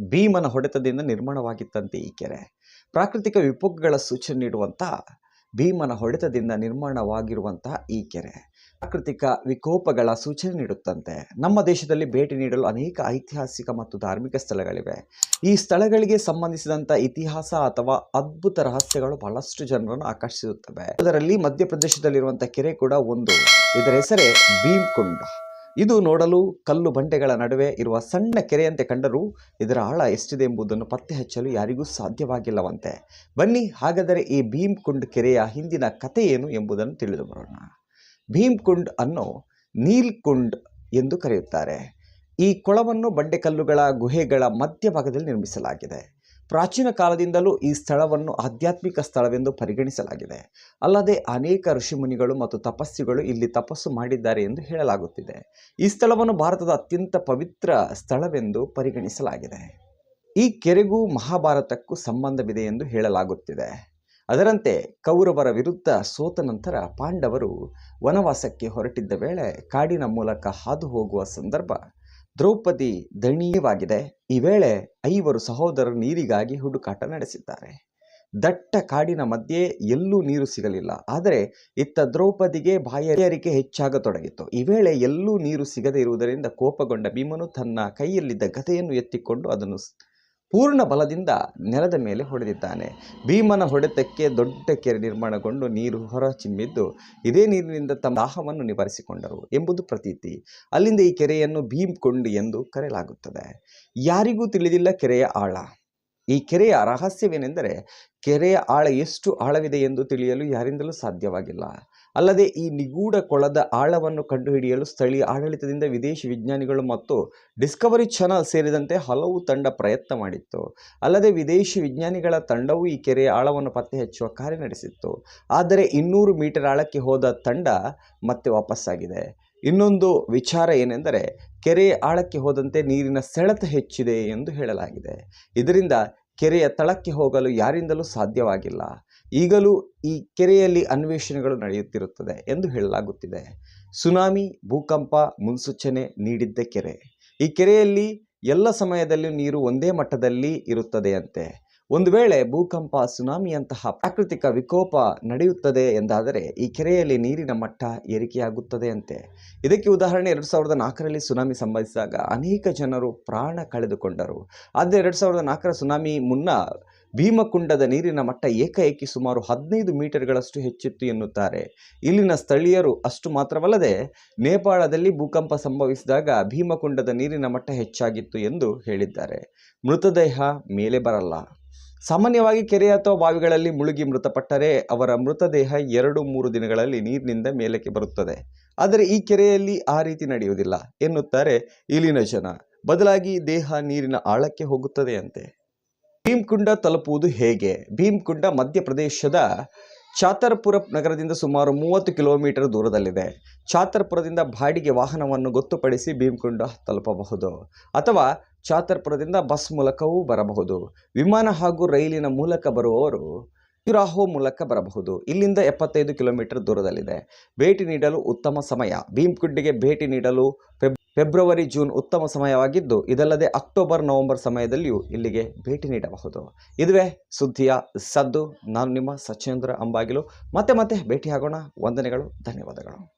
ಭೀಮನ ಹೊಡೆತದಿಂದ ನಿರ್ಮಾಣವಾಗಿತ್ತಂತೆ ಈ ಕೆರೆ. ಪ್ರಾಕೃತಿಕ ವಿಪೋಕಗಳ ಸೂಚನೆ ನೀಡುವಂಥ ಭೀಮನ ಹೊಡೆತದಿಂದ ನಿರ್ಮಾಣವಾಗಿರುವಂತಹ ಈ ಕೆರೆ. ಪ್ರಾಕೃತಿಕ ವಿಕೋಪಗಳ ಸೂಚನೆ ನೀಡುತ್ತಂತೆ. ನಮ್ಮ ದೇಶದಲ್ಲಿ ಭೇಟಿ ನೀಡಲು ಅನೇಕ ಐತಿಹಾಸಿಕ ಮತ್ತು ಧಾರ್ಮಿಕ ಸ್ಥಳಗಳಿವೆ. ಈ ಸ್ಥಳಗಳಿಗೆ ಸಂಬಂಧಿಸಿದಂಥ ಇತಿಹಾಸ ಅಥವಾ ಅದ್ಭುತ ರಹಸ್ಯಗಳು ಬಹಳಷ್ಟು ಜನರನ್ನು ಆಕರ್ಷಿಸುತ್ತವೆ. ಅದರಲ್ಲಿ ಮಧ್ಯಪ್ರದೇಶದಲ್ಲಿರುವಂಥ ಕೆರೆ ಕೂಡ ಒಂದು. ಇದರ ಹೆಸರೇ ಭೀಮ್ಕುಂಡ. ಇದು ನೋಡಲು ಕಲ್ಲು ಬಂಡೆಗಳ ನಡುವೆ ಇರುವ ಸಣ್ಣ ಕೆರೆಯಂತೆ ಕಂಡರೂ ಇದರ ಆಳ ಎಷ್ಟಿದೆ ಎಂಬುದನ್ನು ಪತ್ತೆ ಹಚ್ಚಲು ಯಾರಿಗೂ ಸಾಧ್ಯವಾಗಿಲ್ಲವಂತೆ. ಬನ್ನಿ, ಹಾಗಾದರೆ ಈ ಭೀಮ್ಕುಂಡ್ ಕೆರೆಯ ಹಿಂದಿನ ಕಥೆ ಏನು ಎಂಬುದನ್ನು ತಿಳಿದು ಬರೋಣ. ಭೀಮ್ಕುಂಡ್ ಅನ್ನು ನೀಲ್ಕುಂಡ್ ಎಂದು ಕರೆಯುತ್ತಾರೆ. ಈ ಕೊಳವನ್ನು ಬಂಡೆಕಲ್ಲುಗಳ ಗುಹೆಗಳ ಮಧ್ಯಭಾಗದಲ್ಲಿ ನಿರ್ಮಿಸಲಾಗಿದೆ. ಪ್ರಾಚೀನ ಕಾಲದಿಂದಲೂ ಈ ಸ್ಥಳವನ್ನು ಆಧ್ಯಾತ್ಮಿಕ ಸ್ಥಳವೆಂದು ಪರಿಗಣಿಸಲಾಗಿದೆ. ಅಲ್ಲದೆ ಅನೇಕ ಋಷಿಮುನಿಗಳು ಮತ್ತು ತಪಸ್ಸುಗಳು ಇಲ್ಲಿ ತಪಸ್ಸು ಮಾಡಿದ್ದಾರೆ ಎಂದು ಹೇಳಲಾಗುತ್ತಿದೆ. ಈ ಸ್ಥಳವನ್ನು ಭಾರತದ ಅತ್ಯಂತ ಪವಿತ್ರ ಸ್ಥಳವೆಂದು ಪರಿಗಣಿಸಲಾಗಿದೆ. ಈ ಕೆರೆಗೂ ಮಹಾಭಾರತಕ್ಕೂ ಸಂಬಂಧವಿದೆ ಎಂದು ಹೇಳಲಾಗುತ್ತಿದೆ. ಅದರಂತೆ ಕೌರವರ ವಿರುದ್ಧ ಸೋತ ನಂತರ ಪಾಂಡವರು ವನವಾಸಕ್ಕೆ ಹೊರಟಿದ್ದ ವೇಳೆ ಕಾಡಿನ ಮೂಲಕ ಹಾದು ಹೋಗುವ ಸಂದರ್ಭ ದ್ರೌಪದಿ ದಣೀಯವಾಗಿದೆ ಈ ವೇಳೆ ಐವರು ಸಹೋದರರು ನೀರಿಗಾಗಿ ಹುಡುಕಾಟ ನಡೆಸಿದ್ದಾರೆ. ದಟ್ಟ ಕಾಡಿನ ಮಧ್ಯೆ ಎಲ್ಲೂ ನೀರು ಸಿಗಲಿಲ್ಲ. ಆದರೆ ಇತ್ತ ದ್ರೌಪದಿಗೆ ಬಾಯಾರಿಕೆ ಹೆಚ್ಚಾಗತೊಡಗಿತು ಈ ವೇಳೆ ಎಲ್ಲೂ ನೀರು ಸಿಗದೇ ಇರುವುದರಿಂದ ಕೋಪಗೊಂಡ ಭೀಮನು ತನ್ನ ಕೈಯಲ್ಲಿದ್ದ ಗದೆಯನ್ನು ಎತ್ತಿಕೊಂಡು ಅದನ್ನು ಪೂರ್ಣ ಬಲದಿಂದ ನೆಲದ ಮೇಲೆ ಹೊಡೆದಿದ್ದಾನೆ. ಭೀಮನ ಹೊಡೆತಕ್ಕೆ ದೊಡ್ಡ ಕೆರೆ ನಿರ್ಮಾಣಗೊಂಡು ನೀರು ಹೊರ ಚಿಮ್ಮಿದ್ದು ಇದೇ ನೀರಿನಿಂದ ತಮ್ಮ ದಾಹವನ್ನು ನಿವಾರಿಸಿಕೊಂಡರು ಎಂಬುದು ಪ್ರತೀತಿ. ಅಲ್ಲಿಂದ ಈ ಕೆರೆಯನ್ನು ಭೀಮ್ಕೊಂಡ್ ಎಂದು ಕರೆಯಲಾಗುತ್ತದೆ. ಯಾರಿಗೂ ತಿಳಿದಿಲ್ಲ ಕೆರೆಯ ಆಳ. ಈ ಕೆರೆಯ ರಹಸ್ಯವೇನೆಂದರೆ ಕೆರೆಯ ಆಳ ಎಷ್ಟು ಆಳವಿದೆ ಎಂದು ತಿಳಿಯಲು ಯಾರಿಂದಲೂ ಸಾಧ್ಯವಾಗಿಲ್ಲ. ಅಲ್ಲದೆ ಈ ನಿಗೂಢ ಕೊಳದ ಆಳವನ್ನು ಕಂಡುಹಿಡಿಯಲು ಸ್ಥಳೀಯ ಆಡಳಿತದಿಂದ ವಿದೇಶಿ ವಿಜ್ಞಾನಿಗಳು ಮತ್ತು ಡಿಸ್ಕವರಿ ಚಾನಲ್ ಸೇರಿದಂತೆ ಹಲವು ತಂಡ ಪ್ರಯತ್ನ ಮಾಡಿತ್ತು. ಅಲ್ಲದೆ ವಿದೇಶಿ ವಿಜ್ಞಾನಿಗಳ ತಂಡವು ಈ ಕೆರೆಯ ಆಳವನ್ನು ಪತ್ತೆ ಹಚ್ಚುವ ಕಾರ್ಯ ನಡೆಸಿತ್ತು. ಆದರೆ ಇನ್ನೂರು ಮೀಟರ್ ಆಳಕ್ಕೆ ಹೋದ ತಂಡ ಮತ್ತೆ ವಾಪಸ್ಸಾಗಿದೆ. ಇನ್ನೊಂದು ವಿಚಾರ ಏನೆಂದರೆ ಕೆರೆಯ ಆಳಕ್ಕೆ ಹೋದಂತೆ ನೀರಿನ ಸೆಳೆತ ಹೆಚ್ಚಿದೆ ಎಂದು ಹೇಳಲಾಗಿದೆ. ಇದರಿಂದ ಕೆರೆಯ ತಳಕ್ಕೆ ಹೋಗಲು ಯಾರಿಂದಲೂ ಸಾಧ್ಯವಾಗಿಲ್ಲ. ಈಗಲೂ ಈ ಕೆರೆಯಲ್ಲಿ ಅನ್ವೇಷಣೆಗಳು ನಡೆಯುತ್ತಿರುತ್ತದೆ ಎಂದು ಹೇಳಲಾಗುತ್ತಿದೆ. ಸುನಾಮಿ, ಭೂಕಂಪ, ಮುನ್ಸೂಚನೆ ನೀಡಿದ್ದ ಕೆರೆ. ಈ ಕೆರೆಯಲ್ಲಿ ಎಲ್ಲ ಸಮಯದಲ್ಲೂ ನೀರು ಒಂದೇ ಮಟ್ಟದಲ್ಲಿ ಇರುತ್ತದೆಯಂತೆ. ಒಂದು ವೇಳೆ ಭೂಕಂಪ, ಸುನಾಮಿಯಂತಹ ಪ್ರಾಕೃತಿಕ ವಿಕೋಪ ನಡೆಯುತ್ತದೆ ಎಂದಾದರೆ ಈ ಕೆರೆಯಲ್ಲಿ ನೀರಿನ ಮಟ್ಟ ಏರಿಕೆಯಾಗುತ್ತದೆ ಅಂತೆ ಇದಕ್ಕೆ ಉದಾಹರಣೆ ಎರಡು ಸಾವಿರದ ನಾಲ್ಕರಲ್ಲಿ ಸುನಾಮಿ ಸಂಭವಿಸಿದಾಗ ಅನೇಕ ಜನರು ಪ್ರಾಣ ಕಳೆದುಕೊಂಡರು. ಆದರೆ ಎರಡು ಸಾವಿರದ ನಾಲ್ಕರ ಸುನಾಮಿ ಮುನ್ನ ಭೀಮಕುಂಡದ ನೀರಿನ ಮಟ್ಟ ಏಕಾಏಕಿ ಸುಮಾರು ಹದಿನೈದು ಮೀಟರ್ಗಳಷ್ಟು ಹೆಚ್ಚಿತ್ತು ಎನ್ನುತ್ತಾರೆ. ಇಲ್ಲಿನ ಸ್ಥಳೀಯರು ಅಷ್ಟು ಮಾತ್ರವಲ್ಲದೆ, ನೇಪಾಳದಲ್ಲಿ ಭೂಕಂಪ ಸಂಭವಿಸಿದಾಗ ಭೀಮಕುಂಡದ ನೀರಿನ ಮಟ್ಟ ಹೆಚ್ಚಾಗಿತ್ತು ಎಂದು ಹೇಳಿದ್ದಾರೆ. ಮೃತದೇಹ ಮೇಲೆ ಬರಲ್ಲ. ಸಾಮಾನ್ಯವಾಗಿ ಕೆರೆ ಅಥವಾ ಬಾವಿಗಳಲ್ಲಿ ಮುಳುಗಿ ಮೃತಪಟ್ಟರೆ ಅವರ ಮೃತದೇಹ ಎರಡು ಮೂರು ದಿನಗಳಲ್ಲಿ ನೀರಿನಿಂದ ಮೇಲಕ್ಕೆ ಬರುತ್ತದೆ. ಆದರೆ ಈ ಕೆರೆಯಲ್ಲಿ ಆ ರೀತಿ ನಡೆಯುವುದಿಲ್ಲ ಎನ್ನುತ್ತಾರೆ ಇಲ್ಲಿನ ಜನ. ಬದಲಾಗಿ ದೇಹ ನೀರಿನ ಆಳಕ್ಕೆ ಹೋಗುತ್ತದೆಯಂತೆ. ಭೀಮ್ಕುಂಡ ತಲುಪುವುದು ಹೇಗೆ? ಭೀಮ್ಕುಂಡ ಮಧ್ಯಪ್ರದೇಶದ ಚಾತರ್ಪುರ ನಗರದಿಂದ ಸುಮಾರು ಮೂವತ್ತು ಕಿಲೋಮೀಟರ್ ದೂರದಲ್ಲಿದೆ. ಚಾತರ್ಪುರದಿಂದ ಬಾಡಿಗೆ ವಾಹನವನ್ನು ಗೊತ್ತುಪಡಿಸಿ ಭೀಮಕುಂಡ ತಲುಪಬಹುದು ಅಥವಾ ಚಾತರ್ಪುರದಿಂದ ಬಸ್ ಮೂಲಕವೂ ಬರಬಹುದು. ವಿಮಾನ ಹಾಗೂ ರೈಲಿನ ಮೂಲಕ ಬರುವವರು ಖಜುರಾಹೋ ಮೂಲಕ ಬರಬಹುದು. ಇಲ್ಲಿಂದ ಎಪ್ಪತ್ತೈದು ಕಿಲೋಮೀಟರ್ ದೂರದಲ್ಲಿದೆ. ಭೇಟಿ ನೀಡಲು ಉತ್ತಮ ಸಮಯ. ಭೀಮ್ಕುಡ್ಡಿಗೆ ಭೇಟಿ ನೀಡಲು ಫೆಬ್, ಫೆಬ್ರವರಿ, ಜೂನ್ ಉತ್ತಮ ಸಮಯವಾಗಿದ್ದು, ಇದಲ್ಲದೆ ಅಕ್ಟೋಬರ್, ನವೆಂಬರ್ ಸಮಯದಲ್ಲಿಯೂ ಇಲ್ಲಿಗೆ ಭೇಟಿ ನೀಡಬಹುದು. ಇದುವೇ ಸುದ್ದಿಯ ಸದ್ದು. ನಾನು ನಿಮ್ಮ ಸಚೇಂದ್ರ ಅಂಬಾಗಿಲು. ಮತ್ತೆ ಮತ್ತೆ ಭೇಟಿಯಾಗೋಣ. ವಂದನೆಗಳು. ಧನ್ಯವಾದಗಳು.